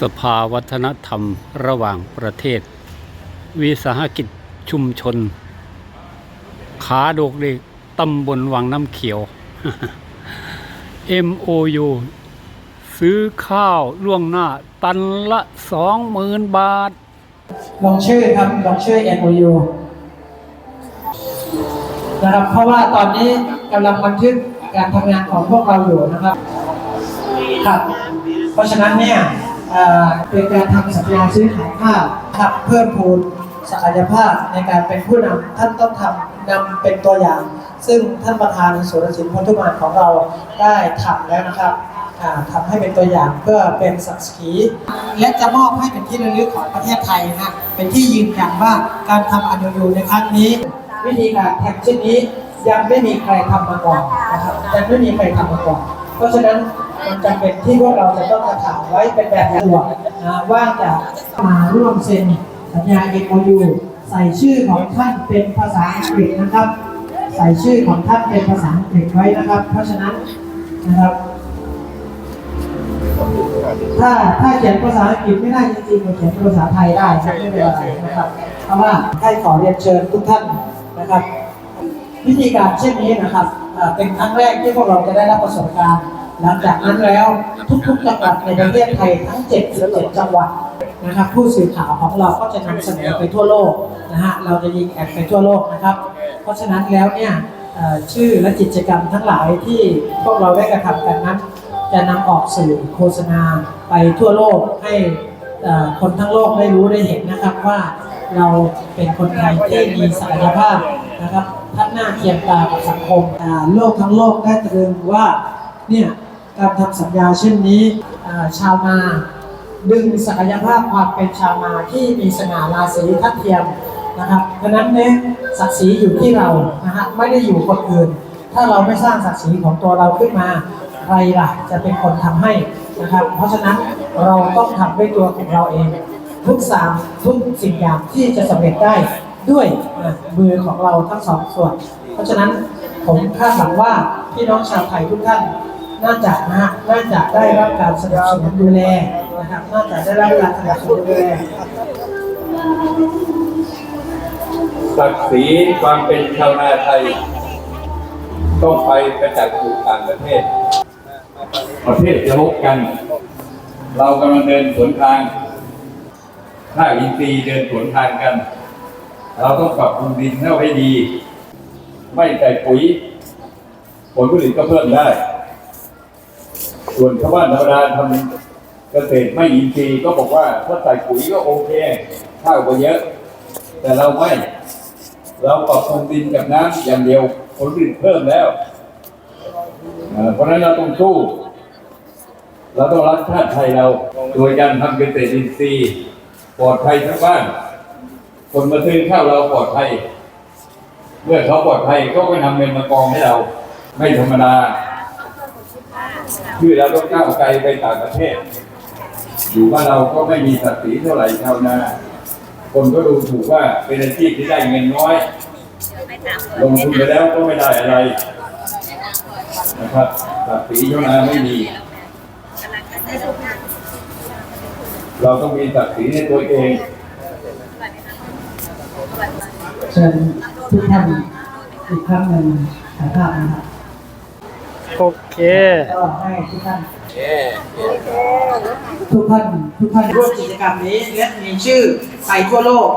สภาวัฒนธรรมระหว่างประเทศ วิสาหกิจชุมชน ขาโดกเด็กตำบลวังน้ำเขียว MOU ซื้อข้าวล่วงหน้าตันละสองหมื่นบาท ลงชื่อครับ ลงชื่อ MOU นะครับ เพราะว่าตอนนี้กำลังบันทึกการทำงานของพวกเราอยู่นะครับ ครับ เพราะฉะนั้นเนี่ย เป็นการทำสัญญาซื้อขายข้าวครับเพิ่มพูนศักยภาพในการเป็นผู้นำท่านต้องทำนำเป็นตัวอย่าง ซึ่งท่านประธานสุรศิลป์พลทุมานของเราได้ทำแล้วนะครับอ่าทำให้เป็นตัวอย่างเพื่อเป็นศักดิ์ศรีและจะมอบให้เป็นที่ระลึกของประเทศไทยนะเป็นที่ยืนยันว่าการทำอนุยูในครั้งนี้ วิธีการแท็กเช่นนี้ยังไม่มีใครทำมาก่อนนะครับยังไม่มีใครทำมาก่อน เพราะฉะนั้น มันจำเป็นที่พวกเราจะต้องกระถางไว้เป็นแบบอย่างนะว่าจะมาร่วมเซ็นสัญญา MOU ใส่ชื่อของท่านเป็นภาษาอังกฤษนะครับ ใส่ชื่อของท่านเป็นภาษาอังกฤษไว้นะครับ เพราะฉะนั้นนะครับ ถ้าถ้าเขียนภาษาอังกฤษไม่ได้จริงๆก็เขียนภาษาไทยได้ไม่เป็นไรนะครับเพราะว่าให้ขอเรียนเชิญทุกท่านนะครับ วิธีการเช่นนี้นะครับเป็นครั้งแรกที่พวกเราจะได้รับประสบการณ์ หลังจากนั้นแล้วทุกๆจังหวัดในประเทศไทยทั้ง 77 จังหวัดนะครับผู้สื่อข่าวของเราก็จะนำเสนอไปทั่วโลกนะฮะเราจะยิงแอดไปทั่วโลกนะครับ เพราะฉะนั้นแล้วเนี่ยชื่อและกิจกรรมทั้งหลายที่พวกเราได้กระทำกันนั้น จะนำออกสื่อโฆษณาไปทั่วโลกให้คนทั้งโลกได้รู้ได้เห็นนะครับว่าเราเป็นคนไทยที่มีศักยภาพนะครับทัดหน้าเทียมตากับสังคมโลกทั้งโลกได้ตรึงว่าเนี่ย การทำสัญญาเช่นนี้ชาวนาดึงศักยภาพความเป็นชาวนาที่มีสง่าราศีทัดเทียมนะครับดังนั้นเนี่ยศักดิ์ศรีอยู่ที่เรานะฮะไม่ได้อยู่คนอื่น ถ้าเราไม่สร้างศักดิ์ศรีของตัวเราขึ้นมาใครล่ะจะเป็นคนทำให้นะครับ เพราะฉะนั้นเราต้องทำด้วยตัวของเราเอง ทุกสามทุกสิ่งอย่างที่จะสำเร็จได้ด้วยมือของเราทั้งสองส่วน เพราะฉะนั้นผมคาดหวังว่าพี่น้องชาวไทยทุกท่าน น่าจะนะฮะน่าจะได้รับการสนับสนุนดูแลนะครับน่าจะได้รับการสนับสนุนดูแลศักดิ์ศรีความเป็นชาวนาไทย ต้องไปประจักษ์สู่ต่างประเทศ ประเทศจะลบกัน เรากำลังเดินสวนทางถ้าอินทรีย์เดินสวนทางกัน เราต้องปรับปรุงดินให้ดี ไม่ใส่ปุ๋ย ผลผลิตก็เพิ่มได้ ส่วนชาวบ้านธรรมดาทำเกษตรไม่อินทรีย์ก็บอกว่าถ้าใส่ปุ๋ยก็โอเคข้าวก็เยอะ แต่เราไม่ เราปรับปรุงดินกับน้ำอย่างเดียวผลผลิตเพิ่มแล้วเพราะฉะนั้นเราต้องสู้ เราต้องรักชาติไทยเราโดยการทำเกษตรอินทรีย์ปลอดภัยทั้งบ้าน คนมาซื้อข้าวเราปลอดภัย เมื่อเขาปลอดภัยเขาก็นำเงินมากองให้เรา ไม่ธรรมดา คือเราต้องก้าวไกลไปต่างประเทศ อยู่บ้าเราก็ไม่มีศักดิ์ศรีเท่าไหร่ชาวนา คนก็ดูถูกว่าเป็นอาชีพที่ได้เงินน้อย ลงทุนไปแล้วก็ไม่ได้อะไร นะครับศักดิ์ศรีชาวนาไม่มี เราต้องมีศักดิ์ศรีในตัวเองเชิญทุกท่านอีกครั้งหนึ่งถ่ายภาพนะครับ โอเคก็ให้ทุกท่านทุกท่านทุกท่านร่วมกิจกรรมนี้และมีชื่อไปทั่วโลก